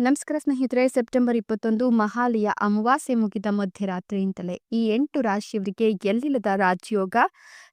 ನಮಸ್ಕಾರ ಸ್ನೇಹಿತರೆ. ಸೆಪ್ಟೆಂಬರ್ ಇಪ್ಪತ್ತೊಂದು ಮಹಾಲಯ ಅಮಾವಾಸ್ಯೆ ಮುಗಿದ ಮಧ್ಯರಾತ್ರಿಯಿಂದಲೇ ಈ ಎಂಟು ರಾಶಿಯವರಿಗೆ ಎಲ್ಲಿಲ್ಲದ ರಾಜಯೋಗ?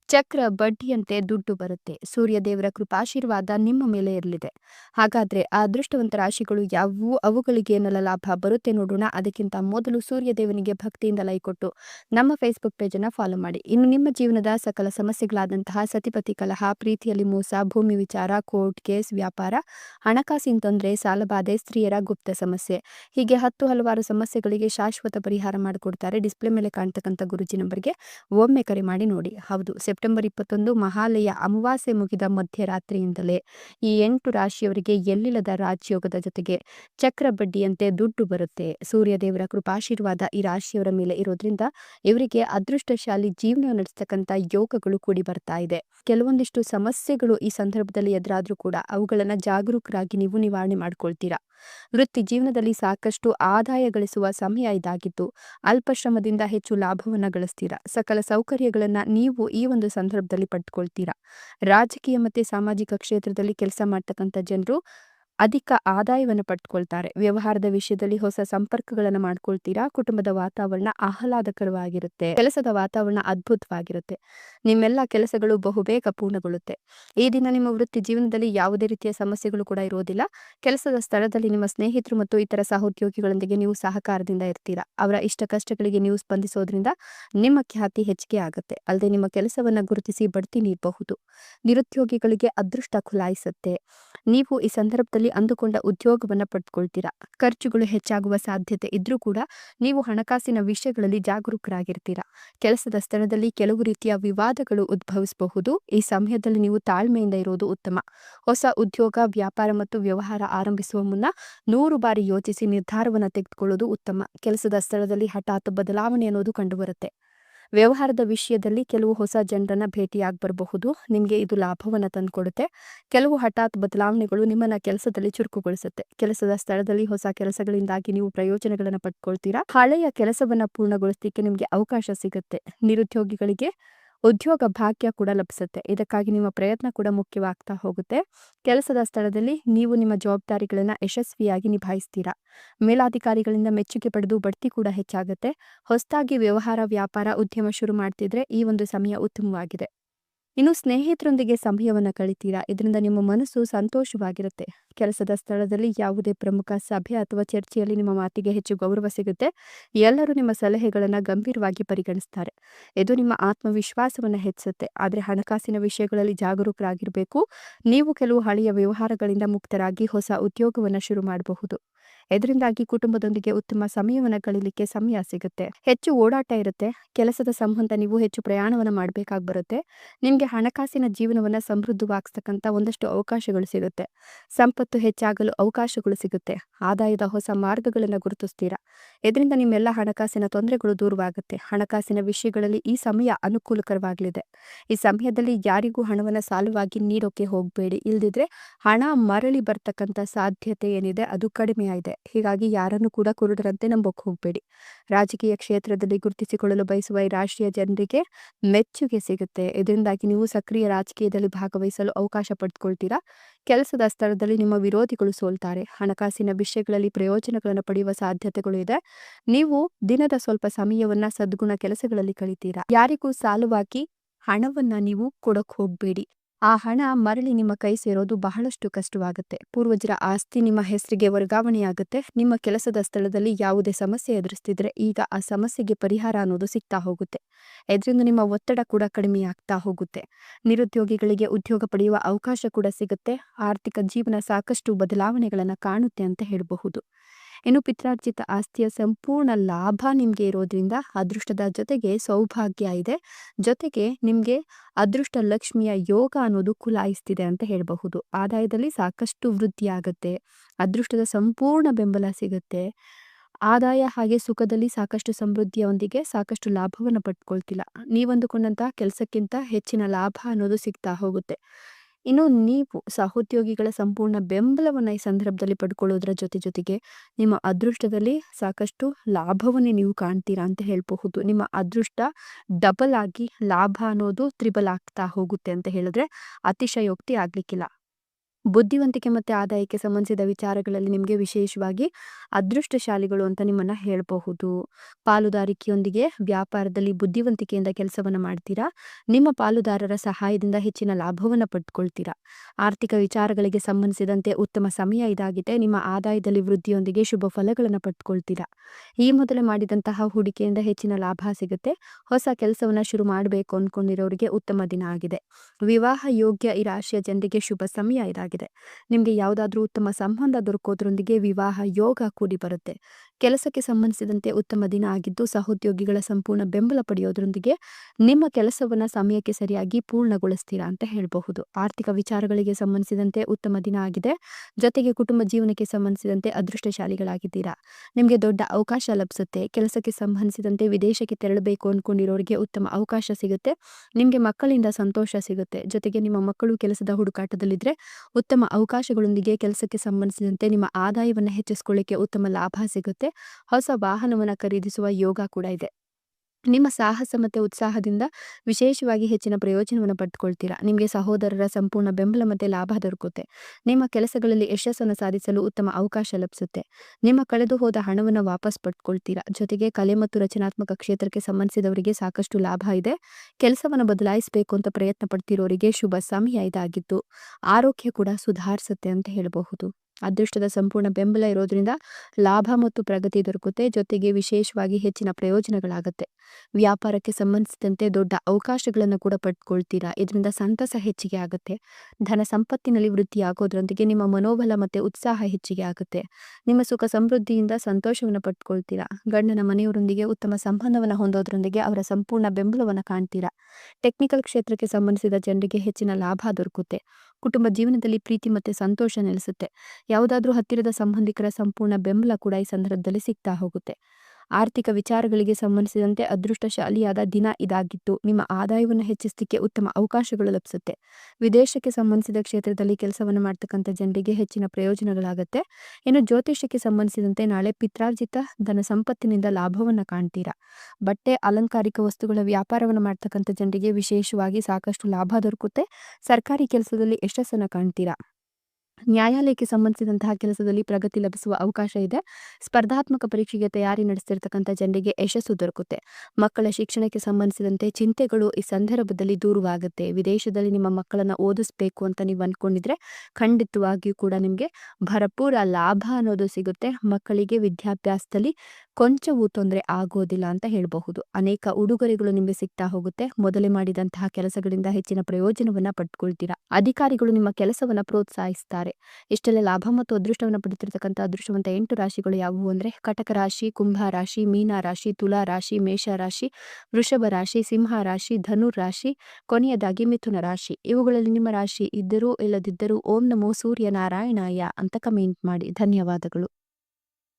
ಚಕ್ರ ಬಡ್ಡಿಯಂತೆ ದುಡ್ಡು ಬರುತ್ತೆ. ಸೂರ್ಯ ದೇವರ ಕೃಪಾಶೀರ್ವಾದ ನಿಮ್ಮ ಮೇಲೆ ಇರಲಿದೆ. ಹಾಗಾದ್ರೆ ಆ ಅದೃಷ್ಟವಂತ ರಾಶಿಗಳು ಯಾವುವು? ಅವುಗಳಿಗೆ ಏನೆಲ್ಲ ಲಾಭ ಬರುತ್ತೆ ನೋಡೋಣ. ಅದಕ್ಕಿಂತ ಮೊದಲು ಸೂರ್ಯ ದೇವನಿಗೆ ಭಕ್ತಿಯಿಂದ ಲೈ ಕೊಟ್ಟು ನಮ್ಮ ಫೇಸ್ಬುಕ್ ಪೇಜನ್ನು ಫಾಲೋ ಮಾಡಿ. ಇನ್ನು ನಿಮ್ಮ ಜೀವನದ ಸಕಲ ಸಮಸ್ಯೆಗಳಾದಂತಹ ಸತಿಪತಿ ಕಲಹ, ಪ್ರೀತಿಯಲ್ಲಿ ಮೋಸ, ಭೂಮಿ ವಿಚಾರ, ಕೋರ್ಟ್ ಕೇಸ್, ವ್ಯಾಪಾರ, ಹಣಕಾಸಿನ ತೊಂದರೆ ಸಾಲಬಾಧೆ ಸ್ತ್ರೀಯರ ಗುಪ್ತ ಸಮಸ್ಯೆ, ಹೀಗೆ ಹತ್ತು ಹಲವಾರು ಸಮಸ್ಯೆಗಳಿಗೆ ಶಾಶ್ವತ ಪರಿಹಾರ ಮಾಡಿಕೊಡ್ತಾರೆ. ಡಿಸ್ಪ್ಲೇ ಮೇಲೆ ಕಾಣ್ತಕ್ಕಂಥ ಗುರುಜಿ ನಂಬರ್ಗೆ ಒಮ್ಮೆ ಕರೆ ಮಾಡಿ ನೋಡಿ. ಹೌದು ಸೆಪ್ಟೆಂಬರ್ ಇಪ್ಪತ್ತೊಂದು ಮಹಾಲಯ ಅಮಾವಾಸ್ಯೆ ಮುಗಿದ ಮಧ್ಯರಾತ್ರಿಯಿಂದಲೇ ಈ ಎಂಟು ರಾಶಿಯವರಿಗೆ ಎಲ್ಲಿಲ್ಲದ ರಾಜಯೋಗದ ಜೊತೆಗೆ ಚಕ್ರ ಬಡ್ಡಿಯಂತೆ ದುಡ್ಡು ಬರುತ್ತೆ. ಸೂರ್ಯದೇವರ ಕೃಪಾಶೀರ್ವಾದ ಈ ರಾಶಿಯವರ ಮೇಲೆ ಇರೋದ್ರಿಂದ ಇವರಿಗೆ ಅದೃಷ್ಟಶಾಲಿ ಜೀವನ ನಡೆಸ್ತಕ್ಕಂಥ ಯೋಗಗಳು ಕೂಡಿ ಬರ್ತಾ ಇದೆ. ಕೆಲವೊಂದಿಷ್ಟು ಸಮಸ್ಯೆಗಳು ಈ ಸಂದರ್ಭದಲ್ಲಿ ಎದುರಾದ್ರೂ ಕೂಡ ಅವುಗಳನ್ನು ಜಾಗರೂಕರಾಗಿ ನೀವು ನಿವಾರಣೆ ಮಾಡ್ಕೊಳ್ತೀರಾ. ವೃತ್ತಿ ಜೀವನದಲ್ಲಿ ಸಾಕಷ್ಟು ಆದಾಯ ಗಳಿಸುವ ಸಮಯ ಇದಾಗಿದ್ದು ಅಲ್ಪ ಶ್ರಮದಿಂದ ಹೆಚ್ಚು ಲಾಭವನ್ನು ಗಳಿಸ್ತೀರಾ. ಸಕಲ ಸೌಕರ್ಯಗಳನ್ನು ನೀವು ಈ ಒಂದು ಸಂದರ್ಭದಲ್ಲಿ ಪಡ್ಕೊಳ್ತೀರಾ. ರಾಜಕೀಯ ಮತ್ತೆ ಸಾಮಾಜಿಕ ಕ್ಷೇತ್ರದಲ್ಲಿ ಕೆಲಸ ಮಾಡ್ತಕ್ಕಂಥ ಜನರು ಅಧಿಕ ಆದಾಯವನ್ನು ಪಡ್ಕೊಳ್ತಾರೆ. ವ್ಯವಹಾರದ ವಿಷಯದಲ್ಲಿ ಹೊಸ ಸಂಪರ್ಕಗಳನ್ನು ಮಾಡ್ಕೊಳ್ತೀರಾ? ಕುಟುಂಬದ ವಾತಾವರಣ ಆಹ್ಲಾದಕರವಾಗಿರುತ್ತೆ. ಕೆಲಸದ ವಾತಾವರಣ ಅದ್ಭುತವಾಗಿರುತ್ತೆ. ನಿಮ್ಮೆಲ್ಲ ಕೆಲಸಗಳು ಬಹುಬೇಗ ಪೂರ್ಣಗೊಳ್ಳುತ್ತೆ. ಈ ದಿನ ನಿಮ್ಮ ವೃತ್ತಿ ಜೀವನದಲ್ಲಿ ಯಾವುದೇ ರೀತಿಯ ಸಮಸ್ಯೆಗಳು ಕೂಡ ಇರೋದಿಲ್ಲ. ಕೆಲಸದ ಸ್ಥಳದಲ್ಲಿ ನಿಮ್ಮ ಸ್ನೇಹಿತರು ಮತ್ತು ಇತರ ಸಹೋದ್ಯೋಗಿಗಳೊಂದಿಗೆ ನೀವು ಸಹಕಾರದಿಂದ ಇರ್ತೀರಾ? ಅವರ ಇಷ್ಟ ಕಷ್ಟಗಳಿಗೆ ನೀವು ಸ್ಪಂದಿಸೋದ್ರಿಂದ ನಿಮ್ಮ ಖ್ಯಾತಿ ಹೆಚ್ಚಿಗೆ ಆಗುತ್ತೆ. ಅಲ್ಲದೆ ನಿಮ್ಮ ಕೆಲಸವನ್ನ ಗುರುತಿಸಿ ಬಡ್ತಿ ನೀಡಬಹುದು. ನಿರುದ್ಯೋಗಿಗಳಿಗೆ ಅದೃಷ್ಟ ಖುಲಾಯಿಸುತ್ತೆ. ನೀವು ಈ ಸಂದರ್ಭದಲ್ಲಿ ಅಂದುಕೊಂಡ ಉದ್ಯೋಗವನ್ನ ಪಡ್ಕೊಳ್ತೀರಾ? ಖರ್ಚುಗಳು ಹೆಚ್ಚಾಗುವ ಸಾಧ್ಯತೆ ಇದ್ರೂ ಕೂಡ ನೀವು ಹಣಕಾಸಿನ ವಿಷಯಗಳಲ್ಲಿ ಜಾಗರೂಕರಾಗಿರ್ತೀರಾ? ಕೆಲಸದ ಸ್ಥಳದಲ್ಲಿ ಕೆಲವು ರೀತಿಯ ವಿವಾದಗಳು ಉದ್ಭವಿಸಬಹುದು. ಈ ಸಮಯದಲ್ಲಿ ನೀವು ತಾಳ್ಮೆಯಿಂದ ಇರೋದು ಉತ್ತಮ. ಹೊಸ ಉದ್ಯೋಗ, ವ್ಯಾಪಾರ ಮತ್ತು ವ್ಯವಹಾರ ಆರಂಭಿಸುವ ಮುನ್ನ ನೂರು ಬಾರಿ ಯೋಚಿಸಿ ನಿರ್ಧಾರವನ್ನು ತೆಗೆದುಕೊಳ್ಳೋದು ಉತ್ತಮ. ಕೆಲಸದ ಸ್ಥಳದಲ್ಲಿ ಹಠಾತ್ ಬದಲಾವಣೆ ಅನ್ನೋದು ಕಂಡುಬರುತ್ತೆ. ವ್ಯವಹಾರದ ವಿಷಯದಲ್ಲಿ ಕೆಲವು ಹೊಸ ಜನರನ್ನ ಭೇಟಿಯಾಗಿ ಬರಬಹುದು. ನಿಮಗೆ ಇದು ಲಾಭವನ್ನು ತಂದುಕೊಡುತ್ತೆ. ಕೆಲವು ಹಠಾತ್ ಬದಲಾವಣೆಗಳು ನಿಮ್ಮನ್ನ ಕೆಲಸದಲ್ಲಿ ಚುರುಕುಗೊಳಿಸುತ್ತೆ. ಕೆಲಸದ ಸ್ಥಳದಲ್ಲಿ ಹೊಸ ಕೆಲಸಗಳಿಂದಾಗಿ ನೀವು ಪ್ರಯೋಜನಗಳನ್ನು ಪಡ್ಕೊಳ್ತೀರಾ? ಹಳೆಯ ಕೆಲಸವನ್ನ ಪೂರ್ಣಗೊಳಿಸಲಿಕ್ಕೆ ನಿಮಗೆ ಅವಕಾಶ ಸಿಗುತ್ತೆ. ನಿರುದ್ಯೋಗಿಗಳಿಗೆ ಉದ್ಯೋಗ ಭಾಗ್ಯ ಕೂಡ ಲಭಿಸುತ್ತೆ. ಇದಕ್ಕಾಗಿ ನಿಮ್ಮ ಪ್ರಯತ್ನ ಕೂಡ ಮುಖ್ಯವಾಗ್ತಾ ಹೋಗುತ್ತೆ. ಕೆಲಸದ ಸ್ಥಳದಲ್ಲಿ ನೀವು ನಿಮ್ಮ ಜವಾಬ್ದಾರಿಗಳನ್ನು ಯಶಸ್ವಿಯಾಗಿ ನಿಭಾಯಿಸ್ತೀರಾ? ಮೇಲಾಧಿಕಾರಿಗಳಿಂದ ಮೆಚ್ಚುಗೆ ಪಡೆದು ಬಡ್ತಿ ಕೂಡ ಹೆಚ್ಚಾಗುತ್ತೆ. ಹೊಸದಾಗಿ ವ್ಯವಹಾರ, ವ್ಯಾಪಾರ, ಉದ್ಯಮ ಶುರು ಮಾಡ್ತಿದ್ರೆ ಈ ಒಂದು ಸಮಯ ಉತ್ತಮವಾಗಿದೆ. ಇನ್ನು ಸ್ನೇಹಿತರೊಂದಿಗೆ ಸಮಯವನ್ನು ಕಳಿತೀರಾ? ಇದರಿಂದ ನಿಮ್ಮ ಮನಸ್ಸು ಸಂತೋಷವಾಗಿರುತ್ತೆ. ಕೆಲಸದ ಸ್ಥಳದಲ್ಲಿ ಯಾವುದೇ ಪ್ರಮುಖ ಸಭೆ ಅಥವಾ ಚರ್ಚೆಯಲ್ಲಿ ನಿಮ್ಮ ಮಾತಿಗೆ ಹೆಚ್ಚು ಗೌರವ ಸಿಗುತ್ತೆ. ಎಲ್ಲರೂ ನಿಮ್ಮ ಸಲಹೆಗಳನ್ನು ಗಂಭೀರವಾಗಿ ಪರಿಗಣಿಸ್ತಾರೆ. ಇದು ನಿಮ್ಮ ಆತ್ಮವಿಶ್ವಾಸವನ್ನು ಹೆಚ್ಚಿಸುತ್ತೆ. ಆದರೆ ಹಣಕಾಸಿನ ವಿಷಯಗಳಲ್ಲಿ ಜಾಗರೂಕರಾಗಿರಬೇಕು. ನೀವು ಕೆಲವು ಹಳೆಯ ವ್ಯವಹಾರಗಳಿಂದ ಮುಕ್ತರಾಗಿ ಹೊಸ ಉದ್ಯೋಗವನ್ನು ಶುರು ಮಾಡಬಹುದು. ಇದರಿಂದಾಗಿ ಕುಟುಂಬದೊಂದಿಗೆ ಉತ್ತಮ ಸಮಯವನ್ನು ಕಳೀಲಿಕ್ಕೆ ಸಮಯ ಸಿಗುತ್ತೆ. ಹೆಚ್ಚು ಓಡಾಟ ಇರುತ್ತೆ. ಕೆಲಸದ ಸಂಬಂಧ ನೀವು ಹೆಚ್ಚು ಪ್ರಯಾಣವನ್ನು ಮಾಡಬೇಕಾಗಿ ಬರುತ್ತೆ. ನಿಮಗೆ ಹಣಕಾಸಿನ ಜೀವನವನ್ನ ಸಮೃದ್ಧವಾಗಿಸ್ತಕ್ಕಂಥ ಒಂದಷ್ಟು ಅವಕಾಶಗಳು ಸಿಗುತ್ತೆ. ಸಂಪತ್ತು ಹೆಚ್ಚಾಗಲು ಅವಕಾಶಗಳು ಸಿಗುತ್ತೆ. ಆದಾಯದ ಹೊಸ ಮಾರ್ಗಗಳನ್ನು ಗುರುತಿಸ್ತೀರಾ. ಇದರಿಂದ ನಿಮ್ಮೆಲ್ಲ ಹಣಕಾಸಿನ ತೊಂದರೆಗಳು ದೂರವಾಗುತ್ತೆ. ಹಣಕಾಸಿನ ವಿಷಯಗಳಲ್ಲಿ ಈ ಸಮಯ ಅನುಕೂಲಕರವಾಗಲಿದೆ. ಈ ಸಮಯದಲ್ಲಿ ಯಾರಿಗೂ ಹಣವನ್ನು ಸಾಲವಾಗಿ ನೀಡೋಕೆ ಹೋಗಬೇಡಿ. ಇಲ್ದಿದ್ರೆ ಹಣ ಮರಳಿ ಬರ್ತಕ್ಕಂಥ ಸಾಧ್ಯತೆ ಏನಿದೆ? ಅದು ಕಡಿಮೆ ಆಗಿದೆ. ಹೀಗಾಗಿ ಯಾರನ್ನು ಕೂಡ ಕುರುಡರಂತೆ ನಂಬಕ್ಕೆ ಹೋಗಬೇಡಿ. ರಾಜಕೀಯ ಕ್ಷೇತ್ರದಲ್ಲಿ ಗುರುತಿಸಿಕೊಳ್ಳಲು ಬಯಸುವ ಈ ರಾಷ್ಟ್ರೀಯ ಜನರಿಗೆ ಮೆಚ್ಚುಗೆ ಸಿಗುತ್ತೆ. ಇದರಿಂದಾಗಿ ನೀವು ಸಕ್ರಿಯ ರಾಜಕೀಯದಲ್ಲಿ ಭಾಗವಹಿಸಲು ಅವಕಾಶ ಪಡೆದುಕೊಳ್ತೀರಾ ಕೆಲಸದ ಸ್ಥಳದಲ್ಲಿ ನಿಮ್ಮ ವಿರೋಧಿಗಳು ಸೋಲ್ತಾರೆ. ಹಣಕಾಸಿನ ವಿಷಯಗಳಲ್ಲಿ ಪ್ರಯೋಜನಗಳನ್ನು ಪಡೆಯುವ ಸಾಧ್ಯತೆಗಳು ಇದೆ. ನೀವು ದಿನದ ಸ್ವಲ್ಪ ಸಮಯವನ್ನ ಸದ್ಗುಣ ಕೆಲಸಗಳಲ್ಲಿ ಕಳಿತೀರಾ? ಯಾರಿಗೂ ಸಾಲವಾಗಿ ಹಣವನ್ನ ನೀವು ಕೊಡಕ್ ಹೋಗಬೇಡಿ. ಆ ಹಣ ಮರಳಿ ನಿಮ್ಮ ಕೈ ಸೇರೋದು ಬಹಳಷ್ಟು ಕಷ್ಟವಾಗುತ್ತೆ. ಪೂರ್ವಜರ ಆಸ್ತಿ ನಿಮ್ಮ ಹೆಸರಿಗೆ ವರ್ಗಾವಣೆಯಾಗುತ್ತೆ. ನಿಮ್ಮ ಕೆಲಸದ ಸ್ಥಳದಲ್ಲಿ ಯಾವುದೇ ಸಮಸ್ಯೆ ಎದುರಿಸ್ತಿದ್ರೆ ಈಗ ಆ ಸಮಸ್ಯೆಗೆ ಪರಿಹಾರ ಅನ್ನೋದು ಸಿಗ್ತಾ ಹೋಗುತ್ತೆ. ಇದರಿಂದ ನಿಮ್ಮ ಒತ್ತಡ ಕೂಡ ಕಡಿಮೆ ಆಗ್ತಾ ಹೋಗುತ್ತೆ. ನಿರುದ್ಯೋಗಿಗಳಿಗೆ ಉದ್ಯೋಗ ಪಡೆಯುವ ಅವಕಾಶ ಕೂಡ ಸಿಗುತ್ತೆ. ಆರ್ಥಿಕ ಜೀವನ ಸಾಕಷ್ಟು ಬದಲಾವಣೆಗಳನ್ನು ಕಾಣುತ್ತೆ ಅಂತ ಹೇಳಬಹುದು. ಇನ್ನು ಪಿತ್ರಾರ್ಜಿತ ಆಸ್ತಿಯ ಸಂಪೂರ್ಣ ಲಾಭ ನಿಮಗೆ ಇರೋದ್ರಿಂದ ಅದೃಷ್ಟದ ಜೊತೆಗೆ ಸೌಭಾಗ್ಯ ಇದೆ. ಜೊತೆಗೆ ನಿಮಗೆ ಅದೃಷ್ಟ ಲಕ್ಷ್ಮಿಯ ಯೋಗ ಅನ್ನೋದು ಕುಲಾಯಿಸ್ತಿದೆ ಅಂತ ಹೇಳಬಹುದು. ಆದಾಯದಲ್ಲಿ ಸಾಕಷ್ಟು ವೃದ್ಧಿ ಆಗುತ್ತೆ. ಅದೃಷ್ಟದ ಸಂಪೂರ್ಣ ಬೆಂಬಲ ಸಿಗುತ್ತೆ. ಆದಾಯ ಹಾಗೆ ಸುಖದಲ್ಲಿ ಸಾಕಷ್ಟು ಸಮೃದ್ಧಿಯೊಂದಿಗೆ ಸಾಕಷ್ಟು ಲಾಭವನ್ನು ಪಡ್ಕೊಳ್ತಿಲ್ಲ. ನೀವಂದುಕೊಂಡಂತಹ ಕೆಲಸಕ್ಕಿಂತ ಹೆಚ್ಚಿನ ಲಾಭ ಅನ್ನೋದು ಸಿಗ್ತಾ ಹೋಗುತ್ತೆ. ಇನ್ನು ನೀವು ಸಹೋದ್ಯೋಗಿಗಳ ಸಂಪೂರ್ಣ ಬೆಂಬಲವನ್ನು ಈ ಸಂದರ್ಭದಲ್ಲಿ ಪಡ್ಕೊಳ್ಳೋದ್ರ ಜೊತೆ ಜೊತೆಗೆ ನಿಮ್ಮ ಅದೃಷ್ಟದಲ್ಲಿ ಸಾಕಷ್ಟು ಲಾಭವನ್ನೇ ನೀವು ಕಾಣ್ತೀರಾ ಅಂತ ಹೇಳಬಹುದು. ನಿಮ್ಮ ಅದೃಷ್ಟ ಡಬಲ್ ಆಗಿ ಲಾಭ ಅನ್ನೋದು ತ್ರಿಬಲ್ ಆಗ್ತಾ ಹೋಗುತ್ತೆ ಅಂತ ಹೇಳಿದ್ರೆ ಅತಿಶಯೋಕ್ತಿ ಆಗ್ಲಿಕ್ಕಿಲ್ಲ. ಬುದ್ಧಿವಂತಿಕೆ ಮತ್ತು ಆದಾಯಕ್ಕೆ ಸಂಬಂಧಿಸಿದ ವಿಚಾರಗಳಲ್ಲಿ ನಿಮಗೆ ವಿಶೇಷವಾಗಿ ಅದೃಷ್ಟಶಾಲಿಗಳು ಅಂತ ನಿಮ್ಮನ್ನು ಹೇಳಬಹುದು. ಪಾಲುದಾರಿಕೆಯೊಂದಿಗೆ ವ್ಯಾಪಾರದಲ್ಲಿ ಬುದ್ಧಿವಂತಿಕೆಯಿಂದ ಕೆಲಸವನ್ನು ಮಾಡ್ತೀರಾ? ನಿಮ್ಮ ಪಾಲುದಾರರ ಸಹಾಯದಿಂದ ಹೆಚ್ಚಿನ ಲಾಭವನ್ನು ಪಡ್ಕೊಳ್ತೀರಾ? ಆರ್ಥಿಕ ವಿಚಾರಗಳಿಗೆ ಸಂಬಂಧಿಸಿದಂತೆ ಉತ್ತಮ ಸಮಯ ಇದಾಗಿದೆ ನಿಮ್ಮ ಆದಾಯದಲ್ಲಿ ವೃದ್ಧಿಯೊಂದಿಗೆ ಶುಭ ಫಲಗಳನ್ನು ಪಡ್ಕೊಳ್ತೀರಾ? ಈ ಮೊದಲೇ ಮಾಡಿದಂತಹ ಹೂಡಿಕೆಯಿಂದ ಹೆಚ್ಚಿನ ಲಾಭ ಸಿಗುತ್ತೆ. ಹೊಸ ಕೆಲಸವನ್ನು ಶುರು ಮಾಡಬೇಕು ಅಂದ್ಕೊಂಡಿರೋರಿಗೆ ಉತ್ತಮ ದಿನ ಆಗಿದೆ. ವಿವಾಹ ಯೋಗ್ಯ ಈ ರಾಶಿಯ ಜನರಿಗೆ ಶುಭ ಸಮಯ ಇದಾಗಿದೆ. ನಿಮಗೆ ಯಾವುದಾದ್ರೂ ಉತ್ತಮ ಸಂಬಂಧ ದೊರಕೋದ್ರೊಂದಿಗೆ ವಿವಾಹ, ಯೋಗ ಕೂಡಿ ಬರುತ್ತೆ. ಕೆಲಸಕ್ಕೆ ಸಂಬಂಧಿಸಿದಂತೆ ಉತ್ತಮ ದಿನ ಆಗಿದ್ದು, ಸಹೋದ್ಯೋಗಿಗಳ ಸಂಪೂರ್ಣ ಬೆಂಬಲ ಪಡೆಯೋದ್ರೊಂದಿಗೆ ನಿಮ್ಮ ಕೆಲಸವನ್ನು ಸಮಯಕ್ಕೆ ಸರಿಯಾಗಿ ಪೂರ್ಣಗೊಳಿಸ್ತೀರಾ ಅಂತ ಹೇಳಬಹುದು. ಆರ್ಥಿಕ ವಿಚಾರಗಳಿಗೆ ಸಂಬಂಧಿಸಿದಂತೆ ಉತ್ತಮ ದಿನ ಆಗಿದೆ. ಜೊತೆಗೆ ಕುಟುಂಬ ಜೀವನಕ್ಕೆ ಸಂಬಂಧಿಸಿದಂತೆ ಅದೃಷ್ಟಶಾಲಿಗಳಾಗಿದ್ದೀರಾ. ನಿಮಗೆ ದೊಡ್ಡ ಅವಕಾಶ ಲಭಿಸುತ್ತೆ. ಕೆಲಸಕ್ಕೆ ಸಂಬಂಧಿಸಿದಂತೆ ವಿದೇಶಕ್ಕೆ ತೆರಳಬೇಕು ಅಂದ್ಕೊಂಡಿರೋರಿಗೆ ಉತ್ತಮ ಅವಕಾಶ ಸಿಗುತ್ತೆ. ನಿಮಗೆ ಮಕ್ಕಳಿಂದ ಸಂತೋಷ ಸಿಗುತ್ತೆ. ಜೊತೆಗೆ ನಿಮ್ಮ ಮಕ್ಕಳು ಕೆಲಸದ ಹುಡುಕಾಟದಲ್ಲಿದ್ದರೆ ಉತ್ತಮ ಅವಕಾಶಗಳೊಂದಿಗೆ ಕೆಲಸಕ್ಕೆ ಸಂಬಂಧಿಸಿದಂತೆ ನಿಮ್ಮ ಆದಾಯವನ್ನು ಹೆಚ್ಚಿಸಿಕೊಳ್ಳಿಕ್ಕೆ ಉತ್ತಮ ಲಾಭ ಸಿಗುತ್ತೆ. ಹೊಸ ವಾಹನವನ್ನು ಖರೀದಿಸುವ ಯೋಗ ಕೂಡ ಇದೆ. ನಿಮ್ಮ ಸಾಹಸ ಮತ್ತು ಉತ್ಸಾಹದಿಂದ ವಿಶೇಷವಾಗಿ ಹೆಚ್ಚಿನ ಪ್ರಯೋಜನವನ್ನು ಪಡ್ಕೊಳ್ತೀರಾ? ನಿಮಗೆ ಸಹೋದರರ ಸಂಪೂರ್ಣ ಬೆಂಬಲ ಮತ್ತು ಲಾಭ ದೊರಕುತ್ತೆ. ನಿಮ್ಮ ಕೆಲಸಗಳಲ್ಲಿ ಯಶಸ್ಸನ್ನು ಸಾಧಿಸಲು ಉತ್ತಮ ಅವಕಾಶ ಲಭಿಸುತ್ತೆ. ನಿಮ್ಮ ಕಳೆದು ಹೋದ ಹಣವನ್ನು ವಾಪಸ್ ಪಡ್ಕೊಳ್ತೀರಾ? ಜೊತೆಗೆ ಕಲೆ ಮತ್ತು ರಚನಾತ್ಮಕ ಕ್ಷೇತ್ರಕ್ಕೆ ಸಂಬಂಧಿಸಿದವರಿಗೆ ಸಾಕಷ್ಟು ಲಾಭ ಇದೆ. ಕೆಲಸವನ್ನು ಬದಲಾಯಿಸಬೇಕು ಅಂತ ಪ್ರಯತ್ನ ಪಡ್ತಿರೋರಿಗೆ ಶುಭ ಸಮಯ ಇದಾಗಿದ್ದು, ಆರೋಗ್ಯ ಕೂಡ ಸುಧಾರಿಸುತ್ತೆ ಅಂತ ಹೇಳಬಹುದು. ಅದೃಷ್ಟದ ಸಂಪೂರ್ಣ ಬೆಂಬಲ ಇರೋದ್ರಿಂದ ಲಾಭ ಮತ್ತು ಪ್ರಗತಿ ದೊರಕುತ್ತೆ, ಜೊತೆಗೆ ವಿಶೇಷವಾಗಿ ಹೆಚ್ಚಿನ ಪ್ರಯೋಜನಗಳಾಗುತ್ತೆ. ವ್ಯಾಪಾರಕ್ಕೆ ಸಂಬಂಧಿಸಿದಂತೆ ದೊಡ್ಡ ಅವಕಾಶಗಳನ್ನು ಕೂಡ ಪಡ್ಕೊಳ್ತೀರಾ? ಇದರಿಂದ ಸಂತಸ ಹೆಚ್ಚಿಗೆ ಆಗುತ್ತೆ. ಧನ ಸಂಪತ್ತಿನಲ್ಲಿ ವೃದ್ಧಿ ಆಗೋದ್ರೊಂದಿಗೆ ನಿಮ್ಮ ಮನೋಬಲ ಮತ್ತು ಉತ್ಸಾಹ ಹೆಚ್ಚಿಗೆ ಆಗುತ್ತೆ. ನಿಮ್ಮ ಸುಖ ಸಮೃದ್ಧಿಯಿಂದ ಸಂತೋಷವನ್ನು ಪಡ್ಕೊಳ್ತೀರಾ? ಗಂಡನ ಮನೆಯವರೊಂದಿಗೆ ಉತ್ತಮ ಸಂಬಂಧವನ್ನು ಹೊಂದೋದ್ರೊಂದಿಗೆ ಅವರ ಸಂಪೂರ್ಣ ಬೆಂಬಲವನ್ನು ಕಾಣ್ತೀರಾ? ಟೆಕ್ನಿಕಲ್ ಕ್ಷೇತ್ರಕ್ಕೆ ಸಂಬಂಧಿಸಿದ ಜನರಿಗೆ ಹೆಚ್ಚಿನ ಲಾಭ ದೊರಕುತ್ತೆ. ಕುಟುಂಬ ಜೀವನದಲ್ಲಿ ಪ್ರೀತಿ ಮತ್ತೆ ಸಂತೋಷ ನೆಲೆಸುತ್ತೆ. ಯಾವುದಾದ್ರೂ ಹತ್ತಿರದ ಸಂಬಂಧಿಕರ ಸಂಪೂರ್ಣ ಬೆಂಬಲ ಕೂಡ ಈ ಸಂದರ್ಭದಲ್ಲಿ ಸಿಗ್ತಾ ಹೋಗುತ್ತೆ. ಆರ್ಥಿಕ ವಿಚಾರಗಳಿಗೆ ಸಂಬಂಧಿಸಿದಂತೆ ಅದೃಷ್ಟಶಾಲಿಯಾದ ದಿನ ಇದಾಗಿತ್ತು. ನಿಮ್ಮ ಆದಾಯವನ್ನು ಹೆಚ್ಚಿಸಲಿಕ್ಕೆ ಉತ್ತಮ ಅವಕಾಶಗಳು ಲಭಿಸುತ್ತೆ. ವಿದೇಶಕ್ಕೆ ಸಂಬಂಧಿಸಿದ ಕ್ಷೇತ್ರದಲ್ಲಿ ಕೆಲಸವನ್ನು ಮಾಡ್ತಕ್ಕಂಥ ಜನರಿಗೆ ಹೆಚ್ಚಿನ ಪ್ರಯೋಜನಗಳಾಗುತ್ತೆ. ಇನ್ನು ಜ್ಯೋತಿಷ್ಯಕ್ಕೆ ಸಂಬಂಧಿಸಿದಂತೆ ನಾಳೆ ಪಿತ್ರಾರ್ಜಿತ ಧನ ಸಂಪತ್ತಿನಿಂದ ಲಾಭವನ್ನು ಕಾಣ್ತೀರಾ? ಬಟ್ಟೆ, ಅಲಂಕಾರಿಕ ವಸ್ತುಗಳ ವ್ಯಾಪಾರವನ್ನು ಮಾಡ್ತಕ್ಕಂಥ ಜನರಿಗೆ ವಿಶೇಷವಾಗಿ ಸಾಕಷ್ಟು ಲಾಭ ದೊರಕುತ್ತೆ. ಸರ್ಕಾರಿ ಕೆಲಸದಲ್ಲಿ ಯಶಸ್ಸನ್ನು ಕಾಣ್ತೀರಾ? ನ್ಯಾಯಾಲಯಕ್ಕೆ ಸಂಬಂಧಿಸಿದಂತಹ ಕೆಲಸದಲ್ಲಿ ಪ್ರಗತಿ ಲಭಿಸುವ ಅವಕಾಶ ಇದೆ. ಸ್ಪರ್ಧಾತ್ಮಕ ಪರೀಕ್ಷೆಗೆ ತಯಾರಿ ನಡೆಸ್ತಿರ್ತಕ್ಕಂಥ ಜನರಿಗೆ ಯಶಸ್ಸು ದೊರಕುತ್ತೆ. ಮಕ್ಕಳ ಶಿಕ್ಷಣಕ್ಕೆ ಸಂಬಂಧಿಸಿದಂತೆ ಚಿಂತೆಗಳು ಈ ಸಂದರ್ಭದಲ್ಲಿ ದೂರವಾಗುತ್ತೆ. ವಿದೇಶದಲ್ಲಿ ನಿಮ್ಮ ಮಕ್ಕಳನ್ನು ಓದಿಸ್ಬೇಕು ಅಂತ ನೀವು ಅಂದ್ಕೊಂಡಿದ್ರೆ ಖಂಡಿತವಾಗಿಯೂ ಕೂಡ ನಿಮಗೆ ಭರಪೂರ ಲಾಭ ಅನ್ನೋದು ಸಿಗುತ್ತೆ. ಮಕ್ಕಳಿಗೆ ವಿದ್ಯಾಭ್ಯಾಸದಲ್ಲಿ ಕೊಂಚವೂ ತೊಂದರೆ ಆಗೋದಿಲ್ಲ ಅಂತ ಹೇಳಬಹುದು. ಅನೇಕ ಉಡುಗೊರೆಗಳು ನಿಮಗೆ ಸಿಗ್ತಾ ಹೋಗುತ್ತೆ. ಮೊದಲೇ ಮಾಡಿದಂತಹ ಕೆಲಸಗಳಿಂದ ಹೆಚ್ಚಿನ ಪ್ರಯೋಜನವನ್ನ ಪಡ್ಕೊಳ್ತೀರಾ? ಅಧಿಕಾರಿಗಳು ನಿಮ್ಮ ಕೆಲಸವನ್ನ ಪ್ರೋತ್ಸಾಹಿಸ್ತಾರೆ. ಇಷ್ಟೆಲ್ಲ ಲಾಭ ಮತ್ತು ಅದೃಷ್ಟವನ್ನು ಪಡೆದಿರತಕ್ಕಂಥ ಅದೃಷ್ಟವಂತ ಎಂಟು ರಾಶಿಗಳು ಯಾವುವು ಅಂದ್ರೆ ಕಟಕ ರಾಶಿ, ಕುಂಭ ರಾಶಿ, ಮೀನ ರಾಶಿ, ತುಲಾ ರಾಶಿ, ಮೇಷ ರಾಶಿ, ವೃಷಭ ರಾಶಿ, ಸಿಂಹ ರಾಶಿ, ಧನು ರಾಶಿ, ಕೊನೆಯದಾಗಿ ಮಿಥುನ ರಾಶಿ. ಇವುಗಳಲ್ಲಿ ನಿಮ್ಮ ರಾಶಿ ಇದ್ದರೂ ಇಲ್ಲದಿದ್ದರೂ ಓಂ ನಮೋ ಸೂರ್ಯ ನಾರಾಯಣಾಯ ಅಂತ ಕಮೆಂಟ್ ಮಾಡಿ. ಧನ್ಯವಾದಗಳು.